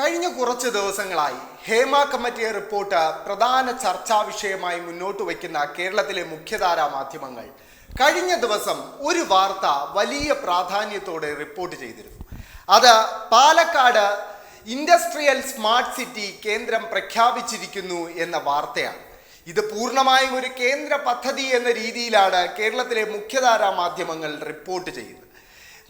കഴിഞ്ഞ കുറച്ച് ദിവസങ്ങളായി ഹേമ കമ്മിറ്റി റിപ്പോർട്ട് പ്രധാന ചർച്ചാ വിഷയമായി മുന്നോട്ട് വയ്ക്കുന്ന കേരളത്തിലെ മുഖ്യധാരാ മാധ്യമങ്ങൾ കഴിഞ്ഞ ദിവസം ഒരു വാർത്ത വലിയ പ്രാധാന്യത്തോടെ റിപ്പോർട്ട് ചെയ്തിരുന്നു. അത് പാലക്കാട് ഇൻഡസ്ട്രിയൽ സ്മാർട്ട് സിറ്റി കേന്ദ്രം പ്രഖ്യാപിച്ചിരിക്കുന്നു എന്ന വാർത്തയാണ്. ഇത് പൂർണമായും ഒരു കേന്ദ്ര പദ്ധതി എന്ന രീതിയിലാണ് കേരളത്തിലെ മുഖ്യധാരാ മാധ്യമങ്ങൾ റിപ്പോർട്ട് ചെയ്യുന്നത്.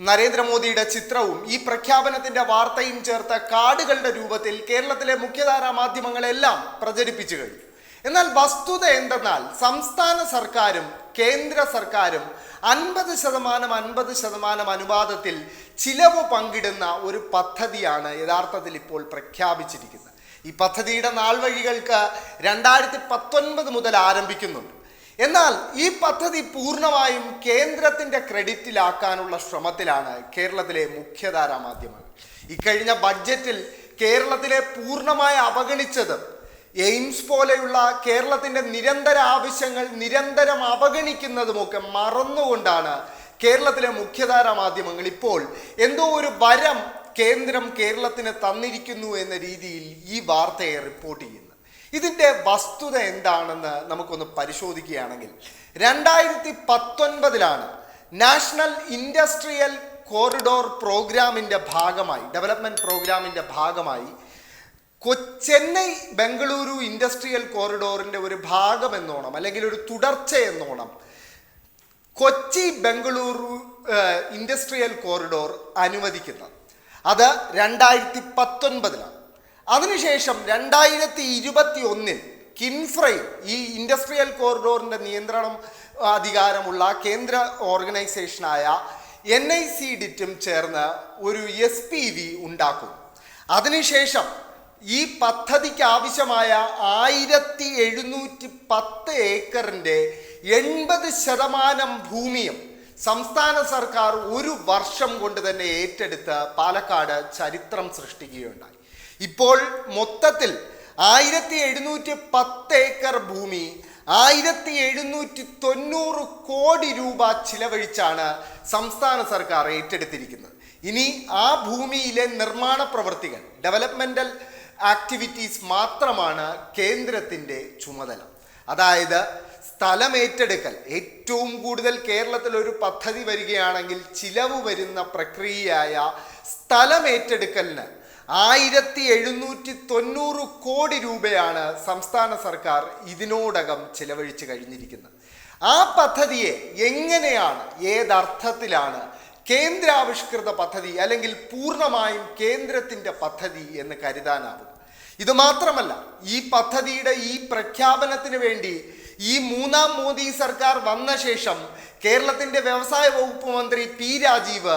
നരേന്ദ്രമോദിയുടെ ചിത്രവും ഈ പ്രഖ്യാപനത്തിന്റെ വാർത്തയും ചേർത്ത കാർഡുകളുടെ രൂപത്തിൽ കേരളത്തിലെ മുഖ്യധാരാ മാധ്യമങ്ങളെല്ലാം പ്രചരിപ്പിച്ചു കഴിഞ്ഞു. എന്നാൽ വസ്തുത എന്തെന്നാൽ സംസ്ഥാന സർക്കാരും കേന്ദ്ര സർക്കാരും അൻപത് ശതമാനം അൻപത് ശതമാനം അനുപാതത്തിൽ ചിലവ് പങ്കിടുന്ന ഒരു പദ്ധതിയാണ് യഥാർത്ഥത്തിൽ ഇപ്പോൾ പ്രഖ്യാപിച്ചിരിക്കുന്നത്. ഈ പദ്ധതിയുടെ നാൾവഴികൾക്ക് രണ്ടായിരത്തി പത്തൊൻപത് മുതൽ ആരംഭിക്കുന്നുണ്ട്. എന്നാൽ ഈ പദ്ധതി പൂർണമായും കേന്ദ്രത്തിന്റെ ക്രെഡിറ്റിലാക്കാനുള്ള ശ്രമത്തിലാണ് കേരളത്തിലെ മുഖ്യധാരാ മാധ്യമങ്ങൾ. ഇക്കഴിഞ്ഞ ബഡ്ജറ്റിൽ കേരളത്തിലെ പൂർണമായി അവഗണിച്ചത് എയിംസ് പോലെയുള്ള കേരളത്തിന്റെ നിരന്തര ആവശ്യങ്ങൾ നിരന്തരം അവഗണിക്കുന്നതുമൊക്കെ മറന്നുകൊണ്ടാണ് കേരളത്തിലെ മുഖ്യധാര മാധ്യമങ്ങൾ ഇപ്പോൾ എന്തോ ഒരു വരം കേന്ദ്രം കേരളത്തിന് തന്നിരിക്കുന്നു എന്ന രീതിയിൽ ഈ വാർത്തയെ റിപ്പോർട്ട് ചെയ്യുന്നത്. ഇതിന്റെ വസ്തുത എന്താണെന്ന് നമുക്കൊന്ന് പരിശോധിക്കുകയാണെങ്കിൽ രണ്ടായിരത്തി പത്തൊൻപതിലാണ് നാഷണൽ ഇൻഡസ്ട്രിയൽ കോറിഡോർ പ്രോഗ്രാമിന്റെ ഭാഗമായി ഡെവലപ്മെന്റ് പ്രോഗ്രാമിന്റെ ഭാഗമായി ചെന്നൈ ബംഗളൂരു ഇൻഡസ്ട്രിയൽ കോറിഡോറിന്റെ ഒരു ഭാഗം എന്നോണം അല്ലെങ്കിൽ ഒരു തുടർച്ച എന്നോണം കൊച്ചി ബംഗളൂരു ഇൻഡസ്ട്രിയൽ കോറിഡോർ അനുവദിക്കുന്നത്. അത് രണ്ടായിരത്തി പത്തൊൻപതിലാണ് അതിനുശേഷം രണ്ടായിരത്തി ഇരുപത്തി ഒന്നിൽ കിൻഫ്രൈ ഈ ഇൻഡസ്ട്രിയൽ കോറിഡോറിന്റെ നിയന്ത്രണം അധികാരമുള്ള കേന്ദ്ര ഓർഗനൈസേഷനായ എൻ ഐ സി ഡിറ്റും ചേർന്ന് ഒരു എസ് പി വി ഉണ്ടാക്കും. അതിനുശേഷം ഈ പദ്ധതിക്ക് ആവശ്യമായ ആയിരത്തി എഴുന്നൂറ്റി പത്ത് ഏക്കറിന്റെ എൺപത് ശതമാനം ഭൂമിയും സംസ്ഥാന സർക്കാർ ഒരു വർഷം കൊണ്ട് തന്നെ ഏറ്റെടുത്ത് പാലക്കാട് ചരിത്രം സൃഷ്ടിക്കുകയുണ്ടായി. ഇപ്പോൾ മൊത്തത്തിൽ ആയിരത്തി എഴുന്നൂറ്റി പത്ത് ഏക്കർ ഭൂമി ആയിരത്തി എഴുന്നൂറ്റി തൊണ്ണൂറ് കോടി രൂപ ചിലവഴിച്ചാണ് സംസ്ഥാന സർക്കാർ ഏറ്റെടുത്തിരിക്കുന്നത്. ഇനി ആ ഭൂമിയിലെ നിർമ്മാണ പ്രവൃത്തികൾ ഡെവലപ്മെന്റൽ ആക്ടിവിറ്റീസ് മാത്രമാണ് കേന്ദ്രത്തിന്റെ ചുമതല. അതായത് സ്ഥലമേറ്റെടുക്കൽ. ഏറ്റവും കൂടുതൽ കേരളത്തിൽ ഒരു പദ്ധതി വരികയാണെങ്കിൽ ചിലവ് വരുന്ന പ്രക്രിയയായ സ്ഥലമേറ്റെടുക്കലിന് ആയിരത്തി എഴുന്നൂറ്റി തൊണ്ണൂറ് കോടി രൂപയാണ് സംസ്ഥാന സർക്കാർ ഇതിനോടകം ചിലവഴിച്ചു കഴിഞ്ഞിരിക്കുന്നത്. ആ പദ്ധതിയെ എങ്ങനെയാണ് ഏതർത്ഥത്തിലാണ് കേന്ദ്രാവിഷ്കൃത പദ്ധതി അല്ലെങ്കിൽ പൂർണമായും കേന്ദ്രത്തിന്റെ പദ്ധതി എന്ന് കരുതാനാവും. ഇത് മാത്രമല്ല ഈ പദ്ധതിയുടെ ഈ പ്രഖ്യാപനത്തിന് വേണ്ടി ഈ മൂന്നാം മോദി സർക്കാർ വന്ന ശേഷം കേരളത്തിന്റെ വ്യവസായ വകുപ്പ് മന്ത്രി പി രാജീവ്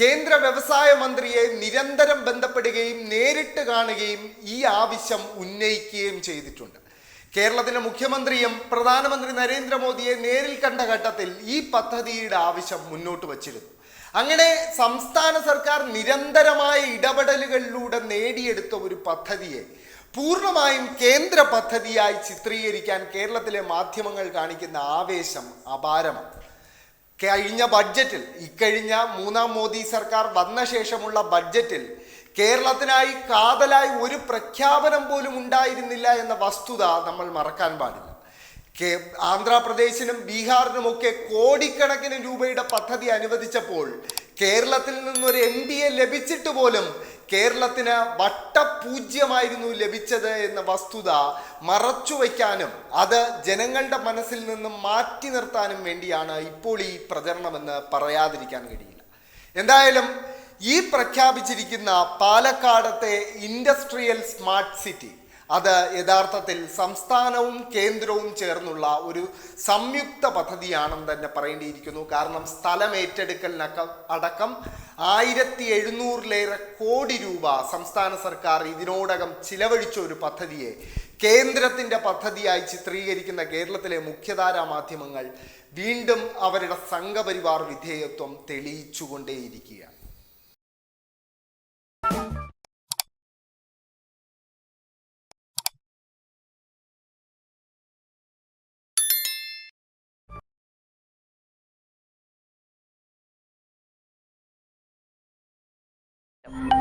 കേന്ദ്ര വ്യവസായ മന്ത്രിയെ നിരന്തരം ബന്ധപ്പെടുകയും നേരിട്ട് കാണുകയും ഈ ആവശ്യം ഉന്നയിക്കുകയും ചെയ്തിട്ടുണ്ട്. കേരളത്തിലെ മുഖ്യമന്ത്രിയും പ്രധാനമന്ത്രി നരേന്ദ്രമോദിയെ നേരിൽ കണ്ട ഘട്ടത്തിൽ ഈ പദ്ധതിയുടെ ആവശ്യം മുന്നോട്ട് വച്ചിരുന്നു. അങ്ങനെ സംസ്ഥാന സർക്കാർ നിരന്തരമായ ഇടപെടലുകളിലൂടെ നേടിയെടുത്ത ഒരു പദ്ധതിയെ പൂർണമായും കേന്ദ്ര പദ്ധതിയായി ചിത്രീകരിക്കാൻ കേരളത്തിലെ മാധ്യമങ്ങൾ കാണിക്കുന്ന ആവേശം അപാരമാണ് കഴിഞ്ഞ ബഡ്ജറ്റിൽ ഇക്കഴിഞ്ഞ മൂന്നാം മോദി സർക്കാർ വന്ന ശേഷമുള്ള ബഡ്ജറ്റിൽ കേരളത്തിനായി കാതലായി ഒരു പ്രഖ്യാപനം പോലും ഉണ്ടായിരുന്നില്ല എന്ന വസ്തുത നമ്മൾ മറക്കാൻ പാടില്ല. കേ ആന്ധ്രാപ്രദേശിനും ബീഹാറിനുമൊക്കെ കോടിക്കണക്കിന് രൂപയുടെ പദ്ധതി അനുവദിച്ചപ്പോൾ കേരളത്തിൽ നിന്നൊരു എം ഡി എ ലഭിച്ചിട്ട് പോലും കേരളത്തിന് വട്ടപൂജ്യമായിരുന്നു ലഭിച്ചത് എന്ന വസ്തുത മറച്ചുവെക്കാനും അത് ജനങ്ങളുടെ മനസ്സിൽ നിന്നും മാറ്റി നിർത്താനും വേണ്ടിയാണ് ഇപ്പോൾ ഈ പ്രചരണമെന്ന് പറയാതിരിക്കാൻ കഴിയില്ല. എന്തായാലും ഈ പ്രഖ്യാപിച്ചിരിക്കുന്ന പാലക്കാടത്തെ ഇൻഡസ്ട്രിയൽ സ്മാർട്ട് സിറ്റി അത് യഥാർത്ഥത്തിൽ സംസ്ഥാനവും കേന്ദ്രവും ചേർന്നുള്ള ഒരു സംയുക്ത പദ്ധതിയാണെന്ന് തന്നെ പറയേണ്ടിയിരിക്കുന്നു. കാരണം സ്ഥലം ഏറ്റെടുക്കലിനൊക്കെ അടക്കം ആയിരത്തി എഴുന്നൂറിലേറെ കോടി രൂപ സംസ്ഥാന സർക്കാർ ഇതിനോടകം ചിലവഴിച്ച ഒരു പദ്ധതിയെ കേന്ദ്രത്തിന്റെ പദ്ധതിയായി ചിത്രീകരിക്കുന്ന കേരളത്തിലെ മുഖ്യധാരാ മാധ്യമങ്ങൾ വീണ്ടും അവരുടെ സംഘപരിവാർ വിധേയത്വം തെളിയിച്ചുകൊണ്ടേയിരിക്കുകയാണ്. you